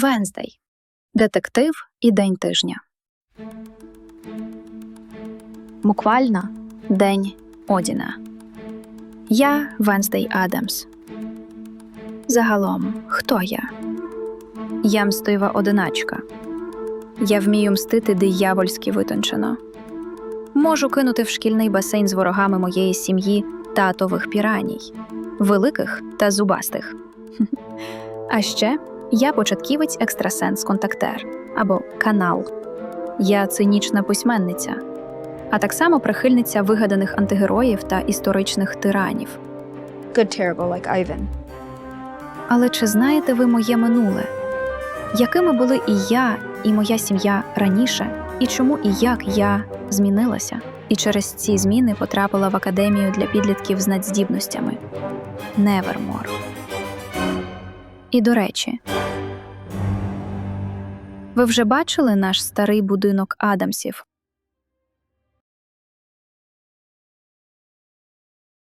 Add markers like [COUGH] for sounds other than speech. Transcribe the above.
Венздей. Детектив і день тижня. Буквально День Одіна. Я Венздей Адамс. Загалом, хто я? Я мстива одиначка. Я вмію мстити диявольськи витончено. Можу кинути в шкільний басейн з ворогами моєї сім'ї татових піраній, великих та зубастих. [LAUGHS] А ще я початківець екстрасенс контактер або канал. Я цинічна письменниця, а так само прихильниця вигаданих антигероїв та історичних тиранів. Good terrible like Ivan. Але чи знаєте ви моє минуле? Якими були і я, і моя сім'я раніше, і чому і як я змінилася? І через ці зміни потрапила в академію для підлітків з надздібностями Невермор. І до речі, ви вже бачили наш старий будинок Адамсів